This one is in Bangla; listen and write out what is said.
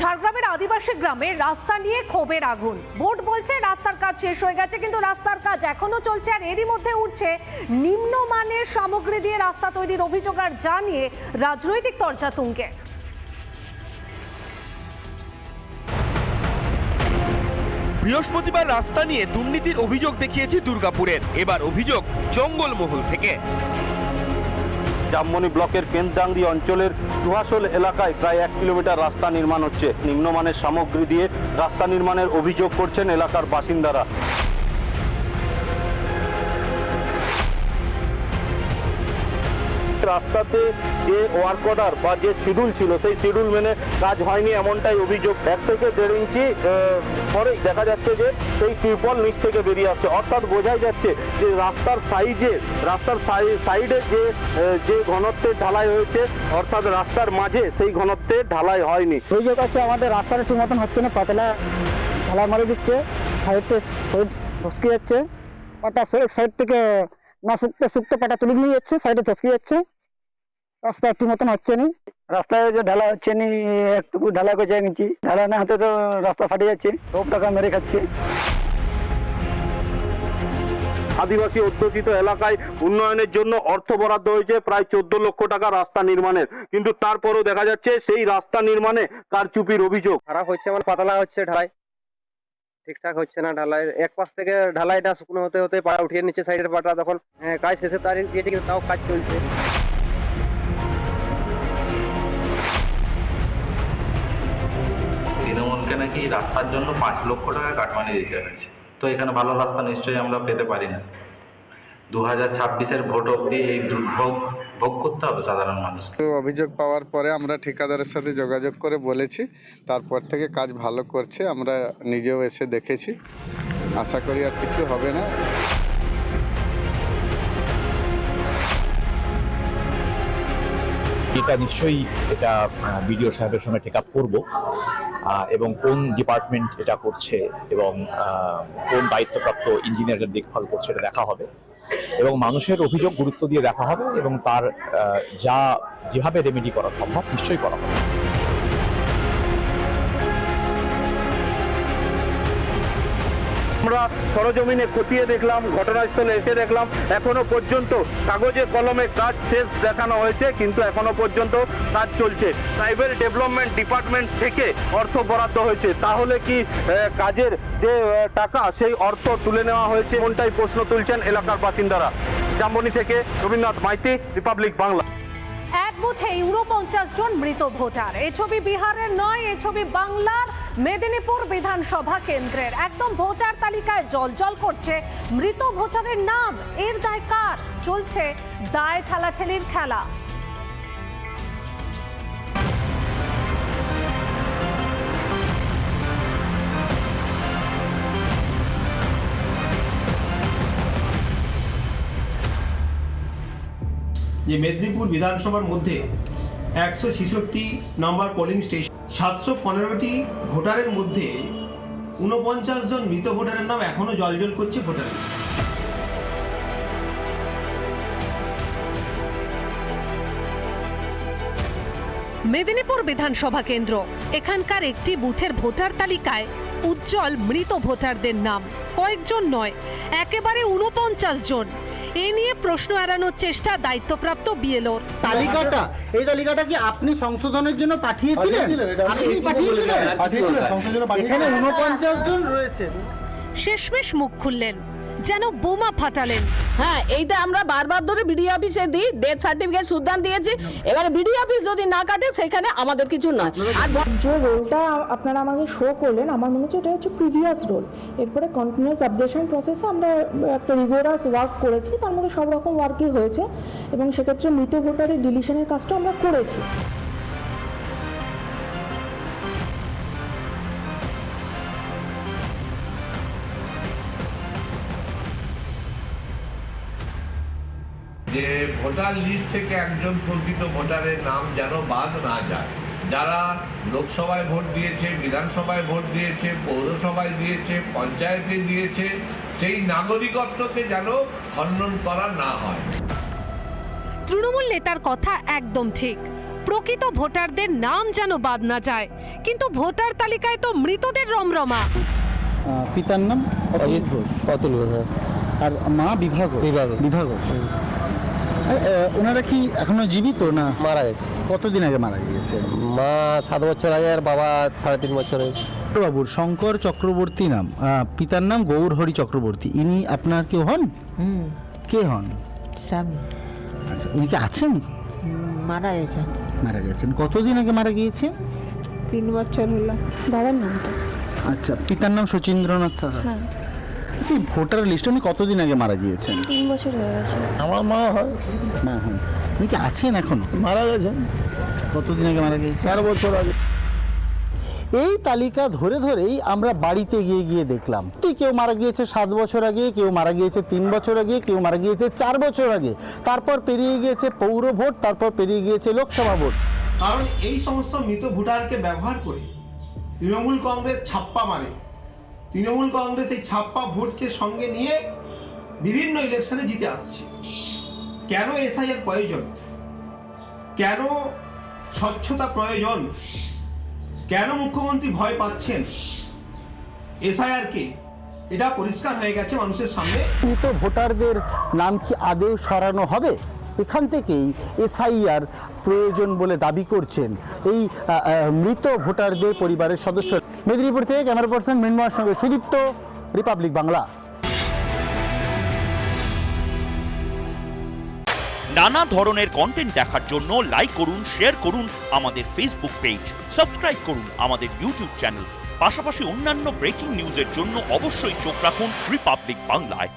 ঝাড়গ্রামের আদিবাসী গ্রামে রাস্তা নিয়ে ক্ষোভের আগুন। বোর্ড বলছে রাস্তার কাজ শেষ হয়ে গেছে, কিন্তু রাস্তার কাজ এখনও চলছে আর এরই মধ্যে উঠছে নিম্নমানের সামগ্রী দিয়ে রাস্তা তৈরির অভিযোগ আর জানিয়ে রাজনৈতিক তর্জা তুঙ্গে। বৃহস্পতিবার রাস্তা নিয়ে দুর্নীতির অভিযোগ দেখিয়েছে দুর্গাপুরের। এবার অভিযোগ জঙ্গলমহল থেকে। জামমনি ব্লকের কেন্দ্রাঙ্গি অঞ্চলের দুহাসল এলাকায় প্রায় এক কিলোমিটার রাস্তা নির্মাণ হচ্ছে। নিম্নমানের সামগ্রী দিয়ে রাস্তা নির্মাণের অভিযোগ করছেন এলাকার বাসিন্দারা। রাস্তাতে যে ওয়ার্ক অর্ডার বা যে শিডিউল ছিল, সেই শিডিউল মেনে কাজ হয়নি এমনটাই অভিযোগ। এক থেকে দেড় ইঞ্চি পরেই দেখা যাচ্ছে যে সেই ত্রিপল নিচ থেকে বেরিয়ে আসছে। অর্থাৎ বোঝাই যাচ্ছে যে রাস্তার সাইজে, রাস্তার সাই- সাইডে যে যে ঘনত্বের ঢালাই হয়েছে, অর্থাৎ রাস্তার মাঝে সেই ঘনত্বের ঢালাই হয়নি। অভিযোগ আছে, আমাদের রাস্তাটা ঠিক মতন হচ্ছে না, পাতলা ঢালা মারি দিচ্ছে, সাইডে সাইড ধসকে যাচ্ছে, পাটা সাইড থেকে না শুকতে শুকতে পাটা তুলে নিয়ে যাচ্ছে, সাইডে ধসকে যাচ্ছে। রাস্তা একটু মতন হচ্ছে না। রাস্তায় যে ঢালা হচ্ছে না একটু ঢালা করে যাই নিচ্ছি ঢালা না হাতে তো রাস্তা ফাটে যাচ্ছে। সব টাকা মেরে খাচ্ছে। আদিবাসী অধ্যুষিত এলাকায় উন্নয়নের জন্য অর্থ বরাদ্দ হয়েছে প্রায় চোদ্দ লক্ষ টাকা রাস্তা নির্মাণের। কিন্তু তারপরেও দেখা যাচ্ছে সেই রাস্তা নির্মাণে কারচুপির অভিযোগ। খারাপ হচ্ছে মানে পাতলা হচ্ছে ঢালাই। ঠিকঠাক হচ্ছে না ঢালাই। এক পাশ থেকে ঢালাইটা শুকনো হতে হতে পাড়া উঠিয়ে নিচ্ছে সাইডের পাটা তখন হ্যাঁ, কাজ শেষে তারিখ দিয়েছে কিন্তু তাও কাজ চলছে। নাকি রাস্তার জন্য পাঁচ লক্ষ টাকা কাটমানি দিতে হয়েছে। তো এখানে ভালো রাস্তা নিশ্চয়ই আমরা পেতে পারি না। দু হাজার ছাব্বিশের ভোট অব্দি এই দুর্ভোগ ভোগ করতে হবে সাধারণ মানুষ অভিযোগ পাওয়ার পরে আমরা ঠিকাদারের সাথে যোগাযোগ করে বলেছি, তারপর থেকে কাজ ভালো করছে, আমরা নিজেও এসে দেখেছি। আশা করি আর কিছু হবে না। এটা নিশ্চয়ই এটা বিডিও সাহেবের সঙ্গে টেক আপ করব এবং কোন ডিপার্টমেন্ট এটা করছে এবং কোন দায়িত্বপ্রাপ্ত ইঞ্জিনিয়ারের দেখভাল করছে এটা দেখা হবে। এবং মানুষের অভিযোগ গুরুত্ব দিয়ে দেখা হবে এবং তার যা, যেভাবে রেমেডি করা সম্ভব নিশ্চয়ই করা হবে। আমরা সরজমিনে খতিয়ে দেখলাম, ঘটনাস্থলে এসে দেখলাম, এখনও পর্যন্ত কাগজে কলমে কাজ শেষ দেখানো হয়েছে, কিন্তু এখনও পর্যন্ত কাজ চলছে। ট্রাইবেল ডেভেলপমেন্ট ডিপার্টমেন্ট থেকে অর্থ বরাদ্দ হয়েছে। তাহলে কি কাজের যে টাকা, সেই অর্থ তুলে নেওয়া হয়েছে এমনটাই প্রশ্ন তুলছেন এলাকার বাসিন্দারা। জাম্বনি থেকে রবীন্দ্রনাথ মাইতি রিপাবলিক বাংলা এক বুথে উনপঞ্চাশ জন মৃত ভোটার। এ ছবি বিহারের নয়, এ ছবি বাংলার মেদিনীপুর বিধানসভা কেন্দ্রের। একদম ভোটার তালিকায় জলজল করছে। মৃত ভোটারের নাম, এর দায় কার? চলছে দায় ঠেলাঠেলির খেলা। যে মেদিনীপুর বিধানসভার মধ্যে একশো ছেষট্টি নম্বর পোলিং স্টেশন সাতশো পনেরোটি ভোটারের মধ্যে ঊনপঞ্চাশ জন মৃত ভোটারের নাম এখনও জলজল করছে ভোটার লিস্ট মেদিনীপুর বিধানসভা কেন্দ্র, এখানকার একটি বুথের ভোটার তালিকায় উজ্জ্বল মৃত ভোটারদের নাম। কয়েকজন নয় একেবারে উনপঞ্চাশ জন। এ নিয়ে প্রশ্ন এড়ানোর চেষ্টা দায়িত্বপ্রাপ্ত বিএলওর। তালিকাটা এই তালিকাটা কি আপনি সংশোধনের জন্য পাঠিয়েছিলেন? আপনি পাঠিয়েছিলেন? এখানে উনপঞ্চাশ জন রয়েছে। শেষমেশ মুখ খুললেন। যেন বোমা ফাটালেন। হ্যাঁ এইটা আমরা বারবার ধরে বিডিও অফিসে দিই ডেথ সার্টিফিকেট সুদান দিয়েছি। এবারে বিডিও অফিস যদি না কাটে সেখানে আমাদের কিছু নয়। আর যে রোলটা আপনারা আমাকে শো করলেন আমার মনে হচ্ছে এটা হচ্ছে প্রিভিয়াস রোল এরপরে কন্টিনিউয়াস আপডেশন প্রসেসে আমরা একটা রিগোরাস ওয়ার্ক করেছি তার মধ্যে সব রকম ওয়ার্কই হয়েছে। এবং সেক্ষেত্রে মৃত ভোটারের ডিলিশনের কাজটা আমরা করেছি। যে ভোটার লিস্ট থেকে একজন প্রকৃত ভোটারের নাম যেন বাদ না যায়। যারা লোকসভায় ভোট দিয়েছে বিধানসভায় ভোট দিয়েছে পৌরসভায় দিয়েছে পঞ্চায়েতে দিয়েছে সেই নাগরিকত্বকে যেন খণ্ডন করা না হয়। তৃণমূল নেতার কথা একদম ঠিক। প্রকৃত ভোটারদের নাম যেন বাদ না যায় কিন্তু ভোটার তালিকায় তো মৃতদের রমরমা। পিতার নাম অজিত ঘোষ। অতুল ঘোষ আর মা বিভাগ বিভাগ বিভাগ ওনারা কি এখনও জীবিত না মারা গেছে। কতদিন আগে মারা গিয়েছে? মা সাত বছর আগে আর বাবা সাড়ে তিন বছর হয়েছে। বাবুর শঙ্কর চক্রবর্তী নাম পিতার নাম গৌর হরি চক্রবর্তী। ইনি আপনার কেউ হন? কে হন? স্বামী। আচ্ছা উনি কি আছেন? মারা গেছে মারা গেছেন। কতদিন আগে মারা গিয়েছে? তিন বছর হলো। বাবার নামটা। আচ্ছা পিতার নাম শচীন্দ্রনাথ সাহা। হ্যাঁ। আচ্ছা এই ভোটার লিস্ট উনি কতদিন আগে মারা গিয়েছেন? তিন বছর হয়ে গেছে। আমার মা হয়। মা হন উনি কি আছেন এখন? মারা গেছেন। কতদিন আগে মারা গিয়েছে চার বছর আগে। এই তালিকা ধরে ধরেই আমরা বাড়িতে গিয়ে গিয়ে দেখলাম। কেউ মারা গিয়েছে সাত বছর আগে কেউ মারা গিয়েছে তিন বছর আগে কেউ মারা গিয়েছে চার বছর আগে। তারপর পেরিয়ে গিয়েছে পৌর ভোট তারপর পেরিয়ে গিয়েছে লোকসভা ভোট। কারণ এই সমস্ত মৃত ভোটারকে ব্যবহার করে তৃণমূল কংগ্রেস ছাপ্পা মারে। তৃণমূল কংগ্রেস এই ছাপ্পা ভোটকে সঙ্গে নিয়ে বিভিন্ন ইলেকশনে জিতে আসছে। কেন এসআইয়ের প্রয়োজন? কেন স্বচ্ছতা প্রয়োজন? কেন মুখ্যমন্ত্রী ভয় পাচ্ছেন? এসআইআরকে এটা পরিষ্কার হয়ে গেছে মানুষের সামনে। মৃত ভোটারদের নাম কি আদেও সরানো হবে? এখান থেকেই এসআইআর প্রয়োজন বলে দাবি করছেন। এই মৃত ভোটারদের পরিবারের সদস্য মেদিনীপুর থেকে ক্যামেরা পার্সন মৃন্ময়ের সঙ্গে সুদীপ্ত, রিপাবলিক বাংলা। নানা ধরনের কন্টেন্ট দেখার জন্য লাইক করুন শেয়ার করুন আমাদের ফেসবুক পেজ সাবস্ক্রাইব করুন আমাদের ইউটিউব চ্যানেল পাশাপাশি অন্যান্য ব্রেকিং নিউজের জন্য অবশ্যই চোখ রাখুন রিপাবলিক বাংলায়